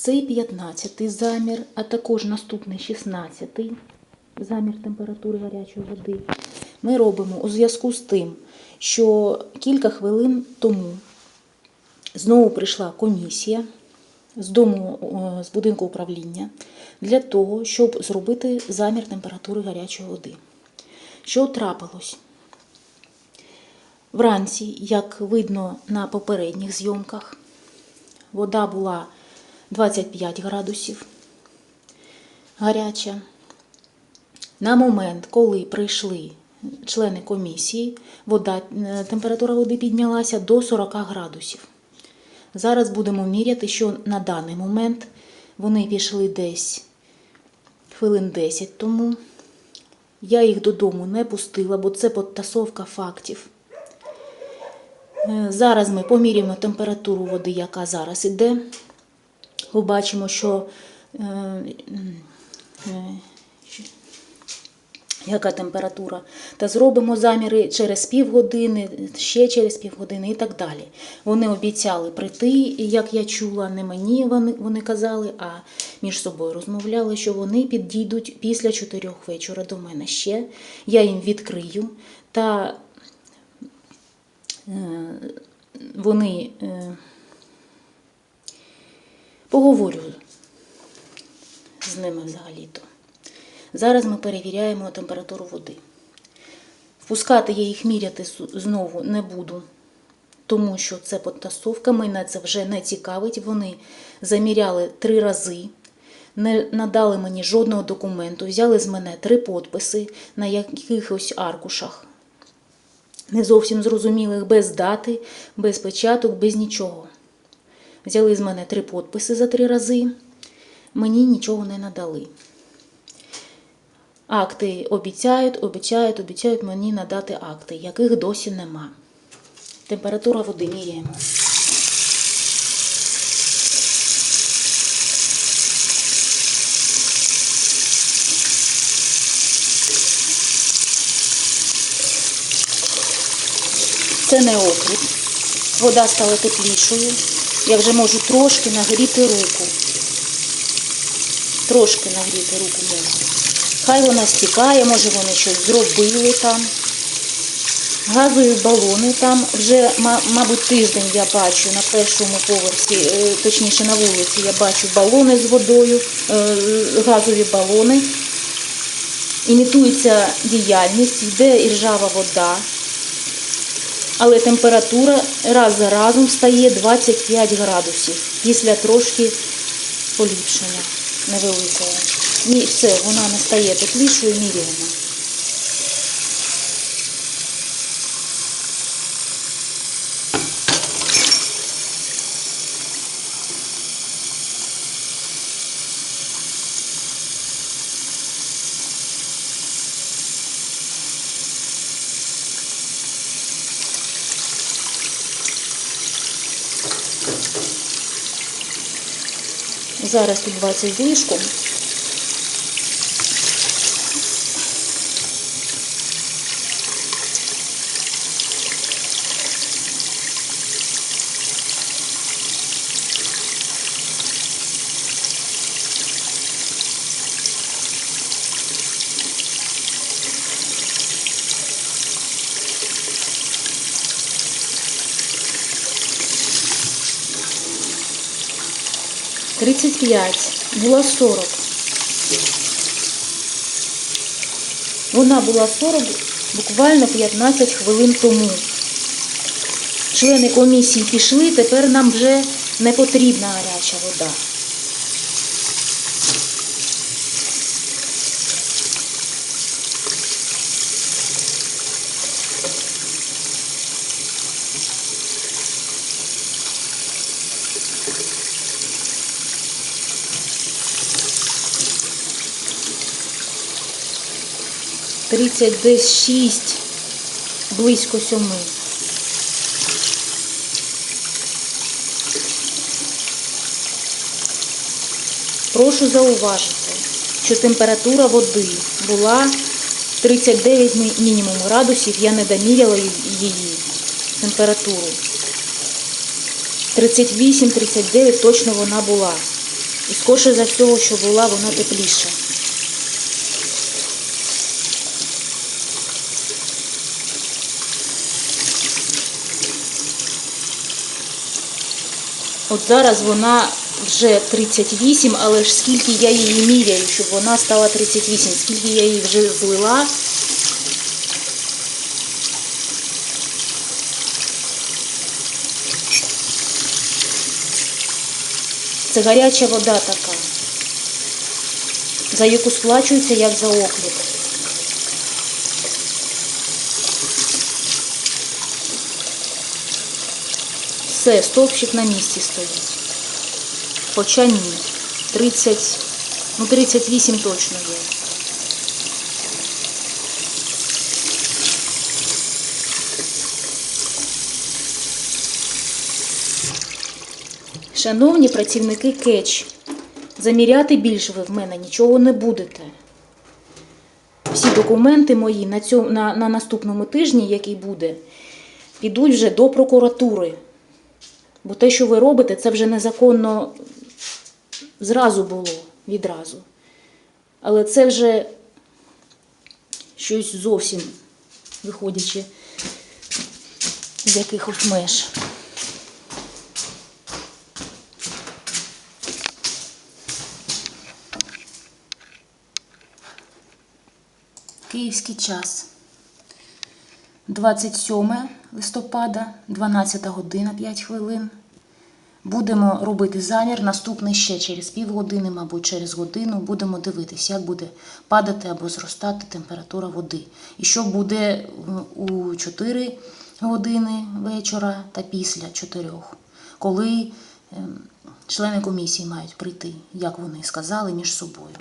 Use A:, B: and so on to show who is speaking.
A: Цей 15-й замір, а також наступний 16-й замір температури гарячої води ми робимо у зв'язку з тим, що кілька хвилин тому знову прийшла комісія з дому е, з будинку управління для того, щоб зробити замір температури гарячої води. Що трапилось? Вранці, як видно на попередніх зйомках, вода була 25 градусів гаряча. На момент, коли прийшли члени комісії, вода, е, температура води піднялася до 40 градусів. Зараз будемо міряти, що на даний момент вони пішли десь хвилин 10 тому. Я їх додому не пустила, бо це підтасовка фактів. Е, Зараз ми поміряємо температуру води, яка зараз іде. Побачимо, що е, е, що- яка температура, та зробимо заміри через півгодини, ще через півгодини і так далі. Вони обіцяли прийти, і як я чула, не мені вони, вони казали, а між собою розмовляли, що вони підійдуть після чотирьох вечора до мене ще. Я їм відкрию та е, вони поговорю з ними взагалі-то. Зараз ми перевіряємо температуру води. Впускати я їх міряти знову не буду, тому що це підтасовка, мене це вже не цікавить. Вони заміряли три рази, не надали мені жодного документу, взяли з мене три підписи на якихось аркушах, не зовсім зрозумілих, без дати, без печаток, без нічого. Взяли з мене три підписи за три рази, мені нічого не надали. Акти обіцяють, обіцяють, обіцяють мені надати акти, яких досі нема. Температура води міряємо. Це не окріп. Вода стала теплішою. Я вже можу трошки нагріти руку. Трошки нагріти руку можу. Хай вона стікає, може вони щось зробили там. Газові балони там вже, мабуть, тиждень я бачу на першому поверсі, е, точніше на вулиці, я бачу балони з водою, е, газові балони. Імітується діяльність, йде іржава вода, але температура раз за разом стає 25 градусів після трошки поліпшення невеликого. Ні, все, вона не стає теплішою, міряємо. Зараз тут 20 з. 35, була 40. Вона була 40 буквально 15 хвилин тому. Члени комісії пішли, тепер нам вже не потрібна гаряча вода. Тридцять десь шість, близько сьоми. Прошу зауважити, що температура води була 39 мінімум градусів, я не доміряла її температуру. 38-39 точно вона була. І скорше за всього, що була вона тепліша. От зараз вона вже 38, але ж скільки я її міряю, щоб вона стала 38, скільки я її вже злила. Це гаряча вода така, за яку сплачується як за окліп. Все, стовпчик на місці стоїть. Хоча ні. 30, ну 38 точно є. Шановні працівники КЕЧ, заміряти більше ви в мене нічого не будете. Всі документи мої на, цьому, на, на наступному тижні, який буде, підуть вже до прокуратури. Бо те, що ви робите, це вже незаконно зразу було, відразу. Але це вже щось зовсім виходячи з якихось меж. Київський час. 27 листопада, 12 година 5 хвилин. Будемо робити замір. Наступний ще через півгодини, мабуть, через годину. Будемо дивитися, як буде падати або зростати температура води. І що буде у 4 години вечора та після 4, коли ем, члени комісії мають прийти, як вони сказали, між собою.